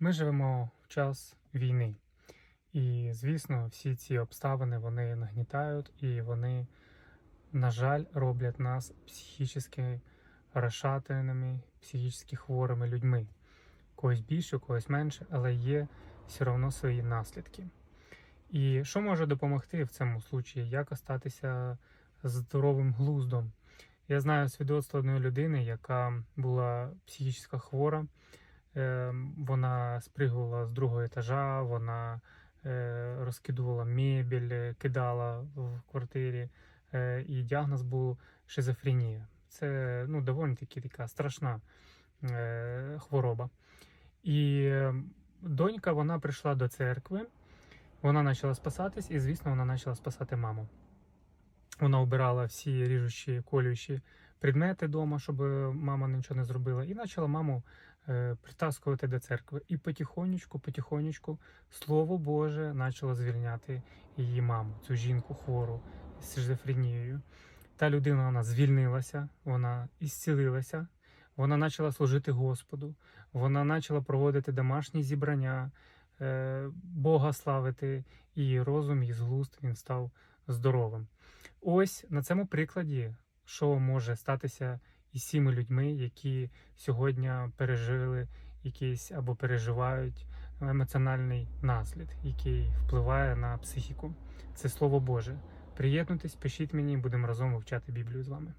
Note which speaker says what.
Speaker 1: Ми живемо в час війни, і звісно, всі ці обставини вони нагнітають і вони, на жаль, роблять нас психічно розшатаними, психічно хворими людьми. Когось більше, когось менше, але є все одно свої наслідки. І що може допомогти в цьому случаї? Як остатися здоровим глуздом? Я знаю свідоцтво одної людини, яка була психічно хвора. Е, Вона спригувала з другого етажа, вона е, розкидувала мебель, е, кидала в квартирі, е, і діагноз був шизофренія. Це ну, доволі таки така страшна хвороба. І е, донька вона прийшла до церкви, вона почала спасатись, і, звісно, вона почала спасати маму. Вона обирала всі ріжучі, колючі предмети вдома, щоб мама нічого не зробила, і почала маму е, притаскувати до церкви. І потихонечку, потихонечку, слово Боже почало звільняти її маму, цю жінку хвору з шизофренією. Та людина вона звільнилася, вона ісцілилася, вона почала служити Господу, вона почала проводити домашні зібрання, е, Бога славити, і розум, і зглуст він став здоровим. Ось на цьому прикладі, що може статися із цими людьми, які сьогодні пережили якийсь або переживають емоціональний наслід, який впливає на психіку. Це слово Боже. Приєднуйтесь, пишіть мені, будемо разом вивчати Біблію з вами.